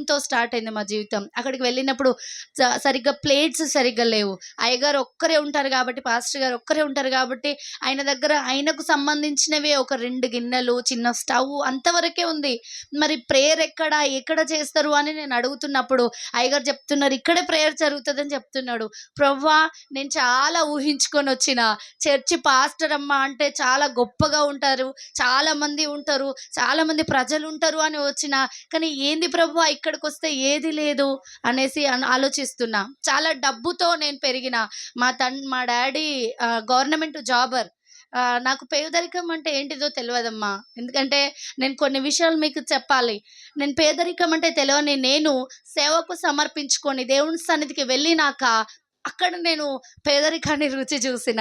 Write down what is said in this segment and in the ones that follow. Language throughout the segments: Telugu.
శాపంతో స్టార్ట్ అయింది మా జీవితం. అక్కడికి వెళ్ళినప్పుడు సరిగ్గా ప్లేట్స్ సరిగ్గా లేవు. అయ్యగారు ఒక్కరే ఉంటారు కాబట్టి పాస్టర్ గారు ఒక్కరే ఉంటారు కాబట్టి ఆయన దగ్గర ఆయనకు సంబంధించినవే ఒక రెండు గిన్నెలు చిన్న స్టవ్ అంతవరకే ఉంది. మరి ప్రేయర్ ఎక్కడ ఎక్కడ చేస్తారు అని నేను అడుగుతున్నప్పుడు అయ్యగారు చెప్తున్నారు ఇక్కడే ప్రేయర్ జరుగుతుందని చెప్తున్నాడు. ప్రవ్వా నేను చాలా ఊహించుకొని వచ్చిన. చర్చి పాస్టర్ అమ్మ అంటే చాలా గొప్పగా ఉంటారు. చాలా మంది ఉంటారు. చాలా మంది ప్రజలు ఉంటారు అని వచ్చిన. కానీ ఏంది ప్రభు ఇక్కడికి వస్తే ఏది లేదు అనేసి ఆలోచిస్తున్నా. చాలా డబ్బుతో నేను పెరిగిన మా తన్ మా డాడీ గవర్నమెంట్ జాబర్. నాకు పేదరికం అంటే ఏంటిదో తెలియదమ్మా ఎందుకంటే నేను కొన్ని విషయాలు మీకు చెప్పాలి. నేను పేదరికం అంటే తెలియని నేను సేవకు సమర్పించుకొని దేవుని సన్నిధికి వెళ్ళినాక అక్కడ నేను పేదరికాన్ని రుచి చూసిన.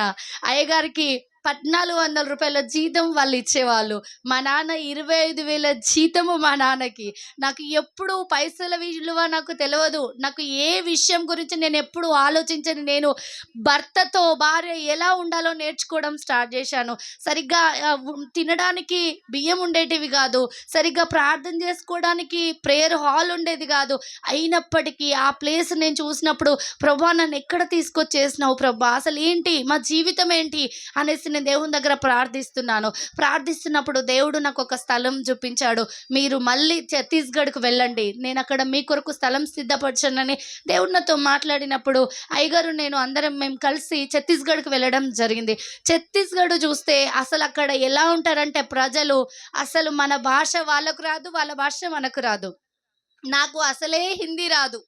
అయ్యగారికి పద్నాలుగు వందల రూపాయల జీతం వాళ్ళు ఇచ్చేవాళ్ళు. మా నాన్న ఇరవై ఐదు వేల జీతము మా నాన్నకి. నాకు ఎప్పుడు పైసల విలువ నాకు తెలియదు నాకు ఏ విషయం గురించి నేను ఎప్పుడు ఆలోచించని నేను భర్తతో భార్య ఎలా ఉండాలో నేర్చుకోవడం స్టార్ట్ చేశాను. సరిగ్గా తినడానికి బియ్యం ఉండేటివి కాదు. సరిగ్గా ప్రార్థన చేసుకోవడానికి ప్రేయర్ హాల్ ఉండేది కాదు. అయినప్పటికీ ఆ ప్లేస్ నేను చూసినప్పుడు ప్రభా నన్ను ఎక్కడ తీసుకొచ్చేసినావు ప్రభా? అసలు ఏంటి మా జీవితం ఏంటి? అనేసి నేను దేవుని దగ్గర ప్రార్థిస్తున్నాను. ప్రార్థిస్తున్నప్పుడు దేవుడు నాకు ఒక స్థలం చూపించాడు. మీరు మళ్ళీ ఛత్తీస్గఢ్కు వెళ్ళండి. నేను అక్కడ మీ కొరకు స్థలం సిద్ధపరచనని దేవుడితో మాట్లాడినప్పుడు అయ్యగారు నేను అందరం మేము కలిసి ఛత్తీస్గఢ్కి వెళ్ళడం జరిగింది. ఛత్తీస్గఢ్ చూస్తే అసలు అక్కడ ఎలా ఉంటారంటే ప్రజలు అసలు మన భాష వాళ్ళకు రాదు వాళ్ళ భాష మనకు రాదు. నాకు అసలే హిందీ రాదు.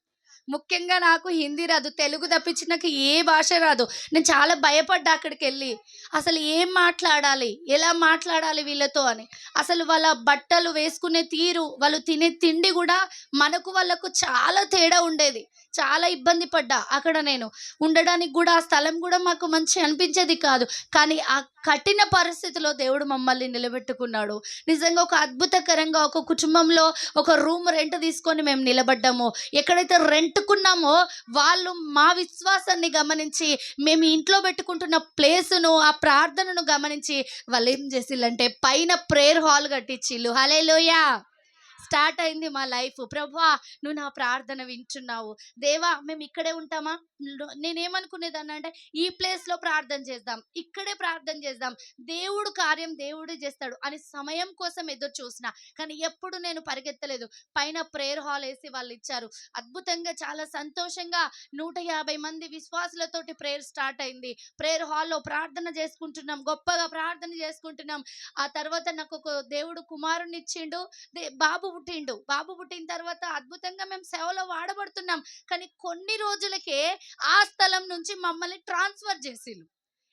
ముఖ్యంగా నాకు హిందీ రాదు తెలుగు తప్పించి నాకు ఏ భాష రాదు. నేను చాలా భయపడ్డా అక్కడికి వెళ్ళి అసలు ఏం మాట్లాడాలి? ఎలా మాట్లాడాలి వీళ్ళతో అని. అసలు వాళ్ళ బట్టలు వేసుకునే తీరు వాళ్ళు తినే తిండి కూడా మనకు వాళ్ళకు చాలా తేడా ఉండేది. చాలా ఇబ్బంది పడ్డా అక్కడ నేను. ఉండడానికి కూడా ఆ స్థలం కూడా మాకు మంచి అనిపించేది కాదు. కానీ ఆ కఠిన పరిస్థితిలో దేవుడు మమ్మల్ని నిలబెట్టుకున్నాడు. నిజంగా ఒక అద్భుతకరంగా ఒక కుటుంబంలో ఒక రూమ్ రెంట్ తీసుకొని మేము నిలబడ్డాము. ఎక్కడైతే రెంట్ పెట్టుకున్నామో వాళ్ళు మా విశ్వాసాన్ని గమనించి మేము ఇంట్లో పెట్టుకుంటున్న ప్లేసును ఆ ప్రార్థనను గమనించి వాళ్ళు ఏం చేసిల్లంటే పైన ప్రేయర్ హాల్ కట్టించిల్లు హలే స్టార్ట్ అయింది మా లైఫ్. ప్రభా నువ్వు నా ప్రార్థన వింటున్నావు. దేవా మేము ఇక్కడే ఉంటామా? నేనేమనుకునేదాన్ని అంటే ఈ ప్లేస్లో ప్రార్థన చేద్దాం ఇక్కడే ప్రార్థన చేద్దాం. దేవుడు కార్యం దేవుడే చేస్తాడు అని సమయం కోసం ఎదురు చూసిన. కానీ ఎప్పుడు నేను పరిగెత్తలేదు. పైన ప్రేయర్ హాల్ వేసి వాళ్ళు ఇచ్చారు. అద్భుతంగా చాలా సంతోషంగా నూట యాభై మంది విశ్వాసులతోటి ప్రేయర్ స్టార్ట్ అయింది. ప్రేయర్ హాల్లో ప్రార్థన చేసుకుంటున్నాం గొప్పగా ప్రార్థన చేసుకుంటున్నాం. ఆ తర్వాత నాకు ఒక దేవుడు కుమారుని ఇచ్చిండు. దే- బాబు పుట్టిండు. బాబు పుట్టిన తర్వాత అద్భుతంగా మేము సేవలో వాడబడుతున్నాం. కానీ కొన్ని రోజులకే ఆ స్థలం నుంచి మమ్మల్ని ట్రాన్స్ఫర్ చేసిండు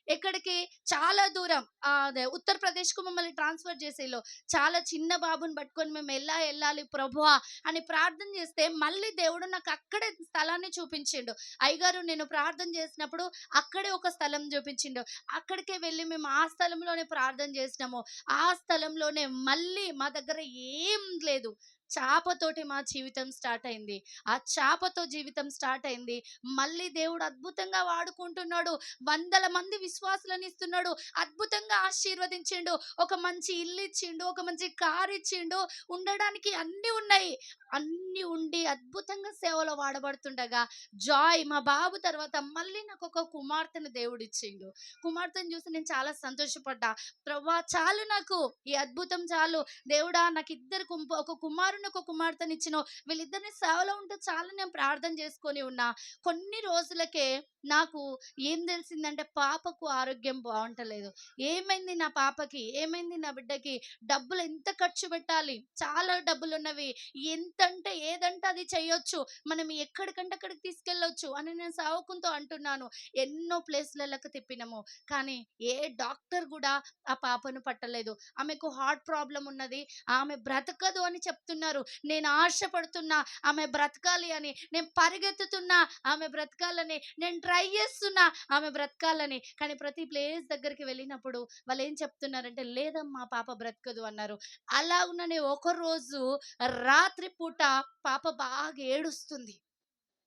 ఎక్కడికి? చాలా దూరం. అదే ఉత్తరప్రదేశ్కు మమ్మల్ని ట్రాన్స్ఫర్ చేసేలో. చాలా చిన్న బాబుని పట్టుకొని మేము ఎలా వెళ్ళాలి ప్రభువా అని ప్రార్థన చేస్తే మళ్ళీ దేవుడు నాకు అక్కడే స్థలాన్ని చూపించిండు. అయ్యగారు నేను ప్రార్థన చేసినప్పుడు అక్కడే ఒక స్థలం చూపించిండు. అక్కడికే వెళ్ళి మేము ఆ స్థలంలోనే ప్రార్థన చేసినాము. ఆ స్థలంలోనే మళ్ళీ మా దగ్గర ఏం లేదు. చాపతోటి మా జీవితం స్టార్ట్ అయింది. ఆ చాపతో జీవితం స్టార్ట్ అయింది. మళ్ళీ దేవుడు అద్భుతంగా వాడుకుంటున్నాడు. వందల మంది విశ్వాసులను ఇస్తున్నాడు. అద్భుతంగా ఆశీర్వదించిండు. ఒక మంచి ఇల్లు ఇచ్చిండు. ఒక మంచి కారు ఇచ్చిండు. ఉండడానికి అన్నీ ఉన్నాయి. అన్నీ ఉండి అద్భుతంగా సేవలో వాడబడుతుండగా జాయ్ మా బాబు తర్వాత మళ్ళీ నాకు ఒక కుమార్తెను దేవుడు ఇచ్చిండు. కుమార్తెను చూసి నేను చాలా సంతోషపడ్డా. ప్రవ్వా చాలు నాకు. ఈ అద్భుతం చాలు. దేవుడా నాకు ఇద్దరు కుంప ఒక కుమారుని ఒక కుమార్తెనిచ్చినో వీళ్ళిద్దరిని సేవలో ఉంటే చాలా నేను ప్రార్థన చేసుకొని ఉన్నా. కొన్ని రోజులకే నాకు ఏం తెలిసిందంటే పాపకు ఆరోగ్యం బాగుంటలేదు. ఏమైంది నా పాపకి? ఏమైంది నా బిడ్డకి? డబ్బులు ఎంత ఖర్చు పెట్టాలి? చాలా డబ్బులు ఉన్నవి ఎంత అంటే ఏదంటే అది చేయొచ్చు. మనం ఎక్కడికంటే అక్కడికి తీసుకెళ్ళొచ్చు అని నేను సావకుంతో అంటున్నాను. ఎన్నో ప్లేస్లకు తిప్పినాము. కానీ ఏ డాక్టర్ కూడా ఆ పాపను పట్టలేదు. ఆమెకు హార్ట్ ప్రాబ్లం ఉన్నది. ఆమె బ్రతకదు అని చెప్తున్నారు నేను ఆశపడుతున్నా ఆమె బ్రతకాలి అని. నేను పరిగెత్తుతున్నా ఆమె బ్రతకాలని. నేను ట్రై చేస్తున్నా ఆమె బ్రతకాలని. కానీ ప్రతి ప్లేస్ దగ్గరికి వెళ్ళినప్పుడు వాళ్ళు ఏం చెప్తున్నారంటే లేదమ్మా పాప బ్రతకదు అన్నారు. అలా ఉన్ననే ఒక రోజు రాత్రి పూట పాప బాగా ఏడుస్తుంది.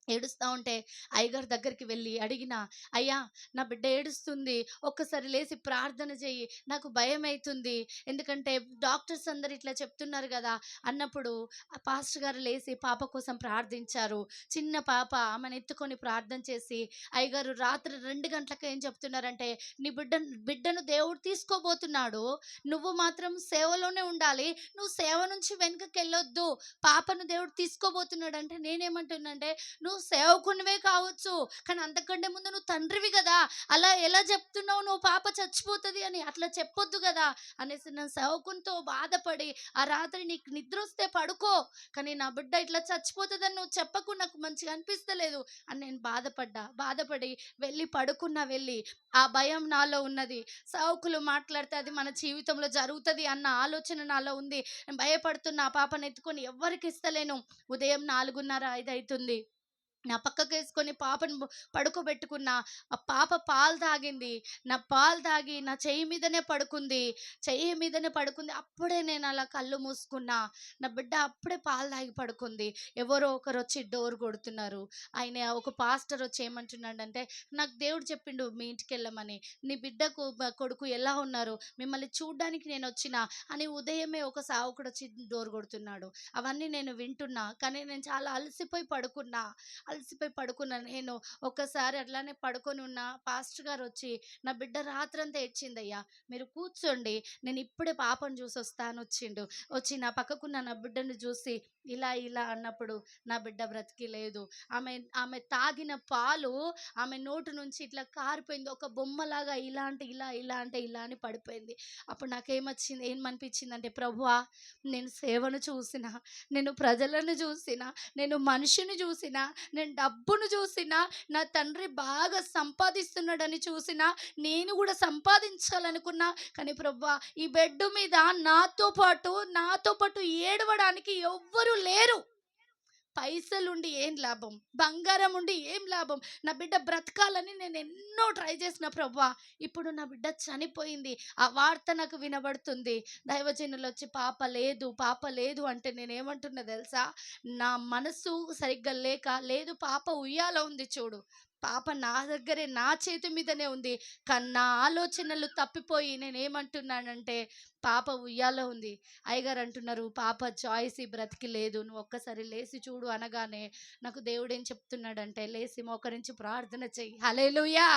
ఏడుస్తా ఉంటే అయ్యగారి దగ్గరికి వెళ్ళి అడిగిన అయ్యా నా బిడ్డ ఏడుస్తుంది. ఒక్కసారి లేచి ప్రార్థన చెయ్యి. నాకు భయం అవుతుంది ఎందుకంటే డాక్టర్స్ అందరు ఇట్లా చెప్తున్నారు కదా అన్నప్పుడు ఆ పాస్టర్ గారు లేచి పాప కోసం ప్రార్థించారు. చిన్న పాప ఆమెను ఎత్తుకొని ప్రార్థన చేసి అయ్యగారు రాత్రి రెండు గంటలకు ఏం చెప్తున్నారంటే నీ బిడ్డ బిడ్డను దేవుడు తీసుకోబోతున్నాడు. నువ్వు మాత్రం సేవలోనే ఉండాలి. నువ్వు సేవ నుంచి వెనుకకి వెళ్ళొద్దు. పాపను దేవుడు తీసుకోబోతున్నాడు అంటే నేనేమంటున్నానంటే నువ్వు నువ్వు సేవకునివే కావచ్చు. కానీ అంతకంటే ముందు నువ్వు తండ్రివి కదా అలా ఎలా చెప్తున్నావు? నువ్వు పాప చచ్చిపోతుంది అని అట్లా చెప్పొద్దు కదా అనేసి నేను సేవకునితో బాధపడి ఆ రాత్రి నీకు నిద్ర వస్తే పడుకో. కానీ నా బిడ్డ ఇట్లా చచ్చిపోతుందని నువ్వు చెప్పకు నాకు మంచిగా అనిపిస్తలేదు అని నేను బాధపడ్డా. బాధపడి వెళ్ళి పడుకున్నా వెళ్ళి. ఆ భయం నాలో ఉన్నది. సౌకులు మాట్లాడితే అది మన జీవితంలో జరుగుతుంది అన్న ఆలోచన నాలో ఉంది. నేను భయపడుతున్నా ఆ పాపను ఎత్తుకొని ఎవ్వరికి ఇస్తలేను. ఉదయం నాలుగున్నర ఐదు అవుతుంది నా పక్కకు వేసుకొని పాపను పడుకోబెట్టుకున్న ఆ పాప పాలు తాగింది నా పాలు తాగి నా చెయ్యి మీదనే పడుకుంది చెయ్యి మీదనే పడుకుంది. అప్పుడే నేను అలా కళ్ళు మూసుకున్నా నా బిడ్డ అప్పుడే పాలు తాగి పడుకుంది. ఎవరో ఒకరు వచ్చి డోర్ కొడుతున్నారు. ఆయన ఒక పాస్టర్ వచ్చి ఏమంటున్నాడంటే నాకు దేవుడు చెప్పిండు మీ ఇంటికి వెళ్ళమని నీ బిడ్డకు కొడుకు ఎలా ఉన్నారు? మిమ్మల్ని చూడ్డానికి నేను వచ్చిన? అని ఉదయమే ఒక సావుకుడు వచ్చి డోర్ కొడుతున్నాడు. అవన్నీ నేను వింటున్నా కానీ నేను చాలా అలసిపోయి పడుకున్నా. అలసిపోయి పడుకున్నాను. నేను ఒక్కసారి అట్లానే పడుకొని ఉన్న పాస్టర్ గారు వచ్చి నా బిడ్డ రాత్రంతా ఏడ్చిందయ్యా మీరు కూర్చోండి. నేను ఇప్పుడే పాపను చూసి వస్తాను వచ్చిండు వచ్చి నా పక్కకున్న నా బిడ్డను చూసి ఇలా ఇలా అన్నప్పుడు నా బిడ్డ బ్రతికి లేదు ఆమె ఆమె తాగిన పాలు ఆమె నోటు నుంచి ఇట్లా కారిపోయింది. ఒక బొమ్మలాగా ఇలా అంటే ఇలా ఇలా అంటే ఇలా అని పడిపోయింది. అప్పుడు నాకేమొచ్చింది ఏమనిపించింది అంటే ప్రభువా నేను సేవను చూసిన నేను ప్రజలను చూసిన నేను మనిషిని చూసిన నేను డబ్బును చూసిన నా తండ్రి బాగా సంపాదిస్తున్నాడని చూసిన నేను కూడా సంపాదించాలనుకున్నా కానీ ప్రభువా ఈ బెడ్ మీద నాతో పాటు నాతో పాటు ఏడవడానికి ఎవ్వరు లేరు. పైసలుండి ఏం లాభం? బంగారం ఉండి ఏం లాభం? నా బిడ్డ బ్రతకాలని నేను ఎన్నో ట్రై చేసిన ప్రభా. ఇప్పుడు నా బిడ్డ చనిపోయింది. ఆ వార్త నాకు వినబడుతుంది. దైవజనులు వచ్చి పాప లేదు పాప లేదు అంటే నేనేమంటున్నా తెలుసా? నా మనసు సరిగ్గా లేక లేదు పాప ఉయ్యాల ఉంది చూడు. పాప నా దగ్గరే నా చేతి మీదనే ఉంది. కానీ నా ఆలోచనలు తప్పిపోయి నేను ఏమంటున్నానంటే పాప ఉయ్యాలో ఉంది. అయ్యగారు అంటున్నారు పాప చాయిస్ బ్రతికి లేదు. నువ్వు ఒక్కసారి లేచి చూడు అనగానే నాకు దేవుడు ఏం చెప్తున్నాడంటే లేచి మోకరించి ప్రార్థన చెయ్యి. హలేలుయా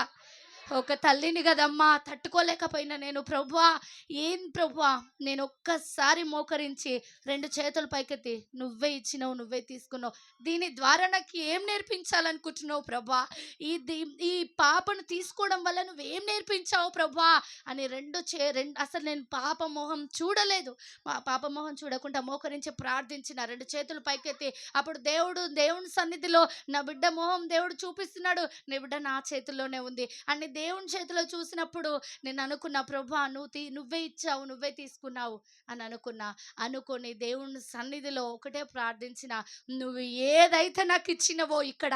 ఒక తల్లిని కదమ్మా తట్టుకోలేకపోయినా నేను ప్రభువా ఏం ప్రభువా? నేను ఒక్కసారి మోకరించి రెండు చేతులు పైకెత్తి నువ్వే ఇచ్చినావు నువ్వే తీసుకున్నావు. దీని ద్వారా నాకు ఏం నేర్పించాలనుకుంటున్నావు ప్రభా ఈ ఈ పాపను తీసుకోవడం వల్ల నువ్వేం నేర్పించావు ప్రభా అని రెండు చే రెండు అసలు నేను పాప మొహం చూడలేదు. మా పాప మొహం చూడకుండా మోకరించి ప్రార్థించిన రెండు చేతులు పైకెత్తి అప్పుడు దేవుడు దేవుని సన్నిధిలో నా బిడ్డ మొహం దేవుడు చూపిస్తున్నాడు. నీ బిడ్డ నా చేతిలోనే ఉంది. అని దేవుని చేతిలో చూసినప్పుడు నేను అనుకున్న ప్రభా నువ్వు తీ నువ్వే ఇచ్చావు నువ్వే తీసుకున్నావు అని అనుకున్నా. అనుకొని దేవుని సన్నిధిలో ఒకటే ప్రార్థించిన నువ్వు ఏదైతే నాకు ఇచ్చినవో ఇక్కడ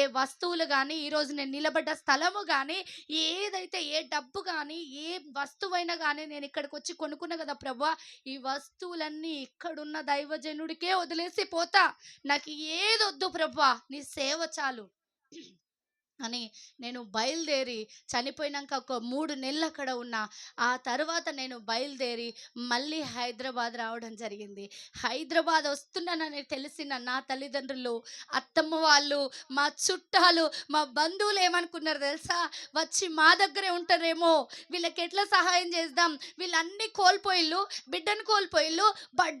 ఏ వస్తువులు కానీ ఈరోజు నేను నిలబడ్డ స్థలము కానీ ఏదైతే ఏ డబ్బు కానీ ఏ వస్తువైనా కానీ నేను ఇక్కడికి వచ్చి కొనుక్కున్నా కదా ప్రభా ఈ వస్తువులన్నీ ఇక్కడున్న దైవజనుడికే వదిలేసి పోతా. నాకు ఏదొద్దు ప్రభా నీ సేవ చాలు. అని నేను బయలుదేరి చనిపోయినాక ఒక మూడు నెలలు అక్కడ ఉన్నా ఆ తర్వాత నేను బయలుదేరి మళ్ళీ హైదరాబాద్ రావడం జరిగింది. హైదరాబాద్ వస్తున్నానని తెలిసిన నా తల్లిదండ్రులు అత్తమ్మ వాళ్ళు మా చుట్టాలు మా బంధువులు ఏమనుకున్నారు తెలుసా? వచ్చి మా దగ్గరే ఉంటారేమో వీళ్ళకి ఎట్లా సహాయం చేద్దాం? వీళ్ళన్నీ కోల్పోయిల్లు బిడ్డను కోల్పోయిల్లు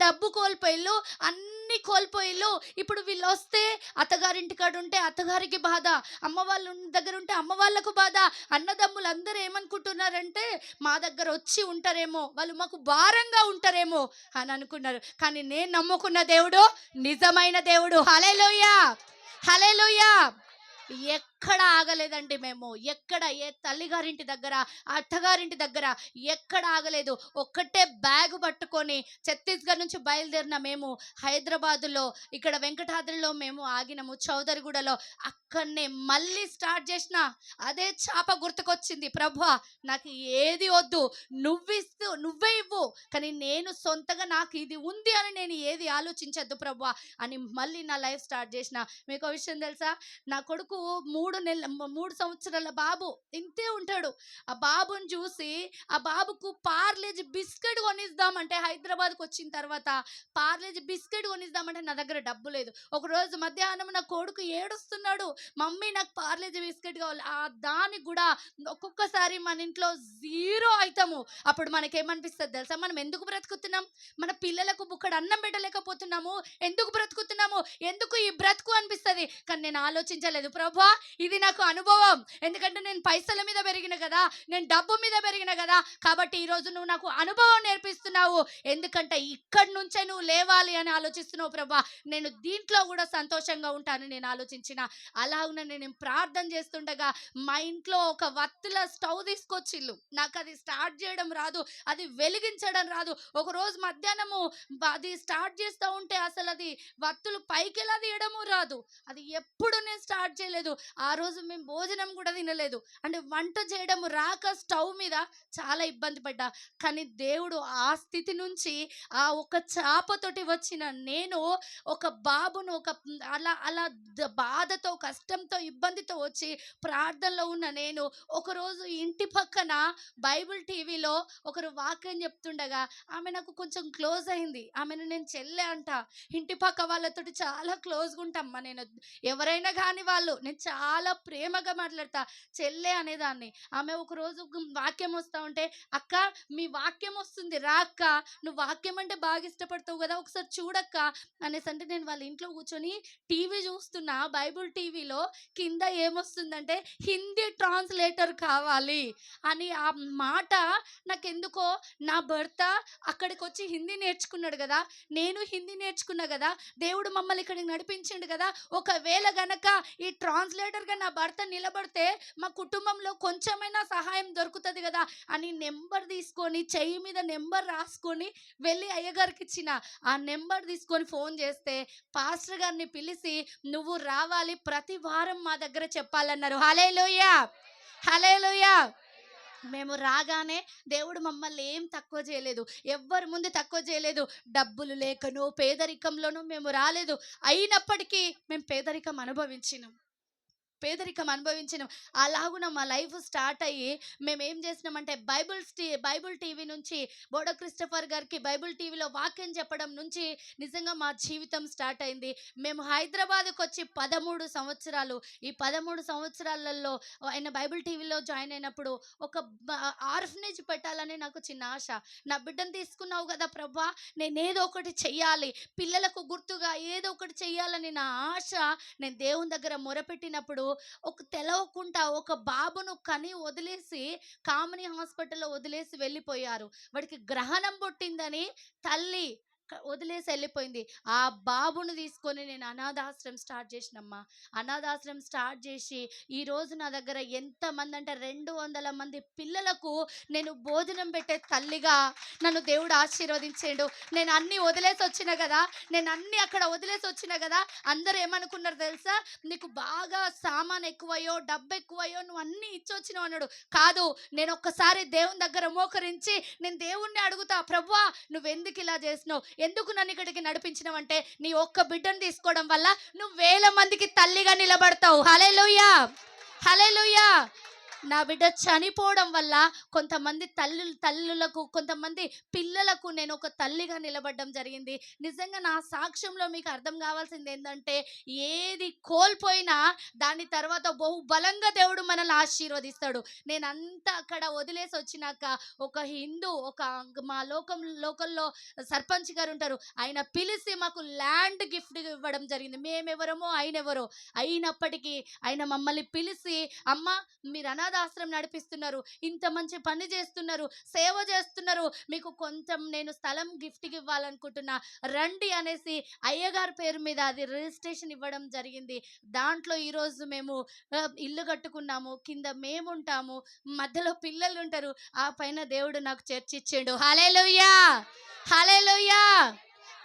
డబ్బు కోల్పోయిల్లు అన్నీ కోల్పోయిల్లు. ఇప్పుడు వీళ్ళు వస్తే అత్తగారింటికాడ ఉంటే అత్తగారికి బాధ అమ్మ వాళ్ళు దగ్గర ఉంటే అమ్మ వాళ్ళకు బాధ అన్నదమ్ములు అందరూ ఏమనుకుంటున్నారంటే మా దగ్గర వచ్చి ఉంటారేమో వాళ్ళు మాకు భారంగా ఉంటారేమో అని అనుకున్నారు. కానీ నేను నమ్ముకున్న దేవుడు నిజమైన దేవుడు. హలేలోయ హలేలోయ ఎక్కడ ఆగలేదండి మేము. ఎక్కడ ఏ తల్లిగారింటి దగ్గర అత్తగారింటి దగ్గర ఎక్కడ ఆగలేదు. ఒక్కటే బ్యాగ్ పట్టుకొని ఛత్తీస్గఢ్ నుంచి బయలుదేరిన మేము హైదరాబాదులో ఇక్కడ వెంకటాద్రిలో మేము ఆగినాము. చౌదరిగూడలో అక్కడనే మళ్ళీ స్టార్ట్ చేసిన అదే చాప గుర్తుకొచ్చింది. ప్రభా నాకు ఏది వద్దు. నువ్విస్తూ నువ్వే ఇవ్వు. కానీ నేను సొంతగా నాకు ఇది ఉంది అని నేను ఏది ఆలోచించద్దు ప్రభా అని మళ్ళీ నా లైఫ్ స్టార్ట్ చేసిన. మీకు విషయం తెలుసా? నా కొడుకు మూడు నెల మూడు సంవత్సరాల బాబు ఇంతే ఉంటాడు. ఆ బాబుని చూసి ఆ బాబుకు పార్లేజీ బిస్కెట్ కొనిద్దామంటే హైదరాబాద్కి వచ్చిన తర్వాత పార్లేజీ బిస్కెట్ కొనిద్దామంటే నా దగ్గర డబ్బు లేదు. ఒకరోజు మధ్యాహ్నం నా కొడుకు ఏడుస్తున్నాడు మమ్మీ నాకు పార్లేజీ బిస్కెట్ కావాలి. ఆ దానికి కూడా ఒక్కొక్కసారి మన ఇంట్లో జీరో అవుతాము అప్పుడు మనకేమనిపిస్తుంది తెలుసా? మనం ఎందుకు బ్రతుకుతున్నాం? మన పిల్లలకు బుక్కడు అన్నం పెట్టలేకపోతున్నాము. ఎందుకు బ్రతుకుతున్నాము? ఎందుకు ఈ బ్రతుకు అనిపిస్తుంది? కానీ నేను ఆలోచించలేదు. ప్రభా ఇది నాకు అనుభవం. ఎందుకంటే నేను పైసల మీద పెరిగిన కదా నేను డబ్బు మీద పెరిగిన కదా కాబట్టి ఈరోజు నువ్వు నాకు అనుభవం నేర్పిస్తున్నావు. ఎందుకంటే ఇక్కడి నుంచే నువ్వు లేవాలి అని ఆలోచిస్తున్నావు ప్రభా. నేను దీంట్లో కూడా సంతోషంగా ఉంటానని నేను ఆలోచించిన. అలాగున నేను ప్రార్థన చేస్తుండగా మా ఇంట్లో ఒక వత్తుల స్టవ్ తీసుకొచ్చిల్లు నాకు అది స్టార్ట్ చేయడం రాదు అది వెలిగించడం రాదు. ఒకరోజు మధ్యాహ్నము అది స్టార్ట్ చేస్తూ ఉంటే అసలు అది వత్తులు పైకి ఎలా తీయడము రాదు. అది ఎప్పుడు నేను స్టార్ట్ చేయలేదు. ఆ ఆ రోజు మేము భోజనం కూడా తినలేదు. అంటే వంట చేయడం రాక స్టవ్ మీద చాలా ఇబ్బంది పడ్డా. కానీ దేవుడు ఆ స్థితి నుంచి ఆ ఒక చాపతోటి వచ్చిన నేను ఒక బాబును ఒక అలా అలా బాధతో కష్టంతో ఇబ్బందితో వచ్చి ప్రార్థనలో ఉన్న నేను ఒకరోజు ఇంటి పక్కన బైబిల్ టీవీలో ఒకరు వాక్యం చెప్తుండగా ఆమె నాకు కొంచెం క్లోజ్ అయింది. ఆమెను నేను చెల్లె అంట. ఇంటి పక్క వాళ్ళతోటి చాలా క్లోజ్గా ఉంటామ్మా నేను. ఎవరైనా కానీ వాళ్ళు. నేను చాలా చాలా ప్రేమగా మాట్లాడతా. చెల్లె అనేదాన్ని. ఆమె ఒక రోజు వాక్యం వస్తూ ఉంటే అక్క మీ వాక్యం వస్తుంది రా అక్క. నువ్వు వాక్యం అంటే బాగా ఇష్టపడతావు కదా ఒకసారి చూడక్క అనేసి అంటే నేను వాళ్ళ ఇంట్లో కూర్చొని టీవీ చూస్తున్నా. బైబుల్ టీవీలో కింద ఏమొస్తుందంటే హిందీ ట్రాన్స్లేటర్ కావాలి అని ఆ మాట నాకెందుకో నా భర్త అక్కడికి వచ్చి హిందీ నేర్చుకున్నాడు కదా నేను హిందీ నేర్చుకున్నా కదా దేవుడు మమ్మల్ని ఇక్కడికి నడిపించిండు కదా ఒకవేళ గనక ఈ ట్రాన్స్లేటర్ ట్రాన్స్లేటర్గా నా భర్త నిలబడితే మా కుటుంబంలో కొంచెమైనా సహాయం దొరుకుతుంది కదా అని నెంబర్ తీసుకొని చెయ్యి మీద నెంబర్ రాసుకొని వెళ్ళి అయ్యగారికి ఇచ్చిన. ఆ నెంబర్ తీసుకొని ఫోన్ చేస్తే పాస్టర్ గారిని పిలిచి నువ్వు రావాలి ప్రతి వారం మా దగ్గర చెప్పాలన్నారు. హలే లోయ మేము రాగానే దేవుడు మమ్మల్ని ఏం తక్కువ చేయలేదు. ఎవ్వరి ముందు తక్కువ చేయలేదు. డబ్బులు లేకను పేదరికంలోనూ మేము రాలేదు. అయినప్పటికీ మేము పేదరికం అనుభవించినాం. పేదరికం అనుభవించినాం. అలాగున మా లైఫ్ స్టార్ట్ అయ్యి మేము ఏం చేసినామంటే బైబుల్ టీ బైబుల్ టీవీ నుంచి బోడో క్రిస్టఫర్ గారికి బైబుల్ టీవీలో వాక్యం చెప్పడం నుంచి నిజంగా మా జీవితం స్టార్ట్ అయింది. మేము హైదరాబాద్కు వచ్చి పదమూడు సంవత్సరాలు ఈ పదమూడు సంవత్సరాలలో ఆయన బైబిల్ టీవీలో జాయిన్ అయినప్పుడు ఒక ఆర్ఫనేజ్ పెట్టాలని నాకు చిన్న ఆశ. నా బిడ్డను తీసుకున్నావు కదా ప్రభా నేను ఏదో ఒకటి చెయ్యాలి. పిల్లలకు గుర్తుగా ఏదో ఒకటి చెయ్యాలని నా ఆశ నేను దేవుని దగ్గర మొరపెట్టినప్పుడు ఒక తెలవకుండా ఒక బాబును కని వదిలేసి కామిని హాస్పిటల్లో వదిలేసి వెళ్ళిపోయారు. వాడికి గ్రహణం పుట్టిందని తల్లి వదిలేసి వెళ్ళిపోయింది. ఆ బాబును తీసుకొని నేను అనాథాశ్రమం స్టార్ట్ చేసినమ్మా. అనాథాశ్రమం స్టార్ట్ చేసి ఈ రోజు నా దగ్గర ఎంతమంది అంటే రెండు వందల మంది పిల్లలకు నేను భోజనం పెట్టే తల్లిగా నన్ను దేవుడు ఆశీర్వదించాడు నేను అన్ని వదిలేసి వచ్చిన కదా నేను అన్ని అక్కడ వదిలేసి వచ్చిన కదా అందరూ ఏమనుకున్నారు తెలుసా? నీకు బాగా సామాన్ ఎక్కువయో డబ్బు ఎక్కువయ్యో నువ్వు అన్ని ఇచ్చి వచ్చినావు అన్నాడు. కాదు నేను ఒక్కసారి దేవుని దగ్గర మోకరించి నేను దేవుణ్ణి అడుగుతా ప్రభువా నువ్వు ఎందుకు ఇలా చేసినావు? ఎందుకు నన్ను ఇక్కడికి నడిపించినావంటే నీ ఒక్క బిడ్డను తీసుకోవడం వల్ల నువ్వు వేల మందికి తల్లిగా నిలబడతావు. హలే హలే నా బిడ్డ చనిపోవడం వల్ల కొంతమంది తల్లు తల్లులకు కొంతమంది పిల్లలకు నేను ఒక తల్లిగా నిలబడడం జరిగింది. నిజంగా నా సాక్ష్యంలో మీకు అర్థం కావాల్సింది ఏంటంటే ఏది కోల్పోయినా దాని తర్వాత బహు బలంగా దేవుడు మనల్ని ఆశీర్వదిస్తాడు. నేను అంతా అక్కడ వదిలేసి వచ్చినాక ఒక హిందూ ఒక మా లోకం లోకల్లో సర్పంచ్ గారు ఉంటారు. ఆయన పిలిచి మాకు ల్యాండ్ గిఫ్ట్ ఇవ్వడం జరిగింది. మేమెవరమో ఆయన ఎవరో అయినప్పటికీ ఆయన మమ్మల్ని పిలిచి అమ్మ మీరు అనాథ అనాథాశ్రమం నడిపిస్తున్నారు. ఇంత మంచి పని చేస్తున్నారు. సేవ చేస్తున్నారు. మీకు కొంచెం నేను స్థలం గిఫ్ట్కి ఇవ్వాలనుకుంటున్నా. రండి అనేసి అయ్యగారి పేరు మీద అది రిజిస్ట్రేషన్ ఇవ్వడం జరిగింది. దాంట్లో ఈరోజు మేము ఇల్లు కట్టుకున్నాము. కింద మేము ఉంటాము మధ్యలో పిల్లలు ఉంటారు. ఆ పైన దేవుడు నాకు చర్చ్ ఇచ్చిండు హలేలుయ్యా హలేలుయ్యా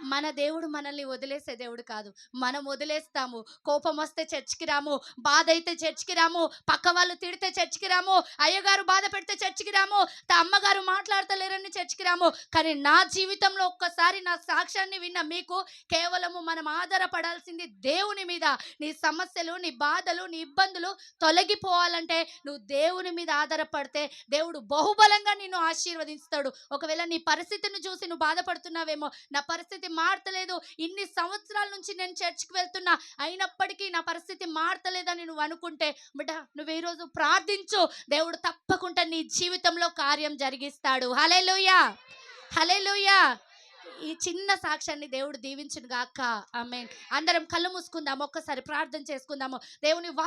మన దేవుడు మనల్ని వదిలేసే దేవుడు కాదు. మనం వదిలేస్తాము. కోపం వస్తే చర్చికి రాము. బాధ అయితే చర్చికి రాము. పక్క వాళ్ళు తిడితే చర్చికి రాము. అయ్యగారు బాధ పెడితే చర్చికి రాము. తా అమ్మగారు మాట్లాడతలేరని చర్చికి రాము. కానీ నా జీవితంలో ఒక్కసారి నా సాక్ష్యాన్ని విన్న మీకు కేవలము మనం ఆధారపడాల్సింది దేవుని మీద. నీ సమస్యలు నీ బాధలు నీ ఇబ్బందులు తొలగిపోవాలంటే నువ్వు దేవుని మీద ఆధారపడితే దేవుడు బహుబలంగా నిన్ను ఆశీర్వదిస్తాడు. ఒకవేళ నీ పరిస్థితిని చూసి నువ్వు బాధపడుతున్నావేమో నా పరిస్థితి మారతలేదు. ఇన్ని సంవత్సరాల నుంచి నేను చర్చికి వెళ్తున్నా. అయినప్పటికీ నా పరిస్థితి మారతలేదని నువ్వు అనుకుంటే బిడ్డ నువ్వు ఈరోజు ప్రార్థించు. దేవుడు తప్పకుండా నీ జీవితంలో కార్యం జరిగిస్తాడు. హలేలుయా హలేలుయా ఈ చిన్న సాక్ష్యాన్ని దేవుడు దీవించును గాక. ఆమె అందరం కళ్ళు మూసుకుందాము ఒక్కసారి ప్రార్థన చేసుకుందాము. దేవుని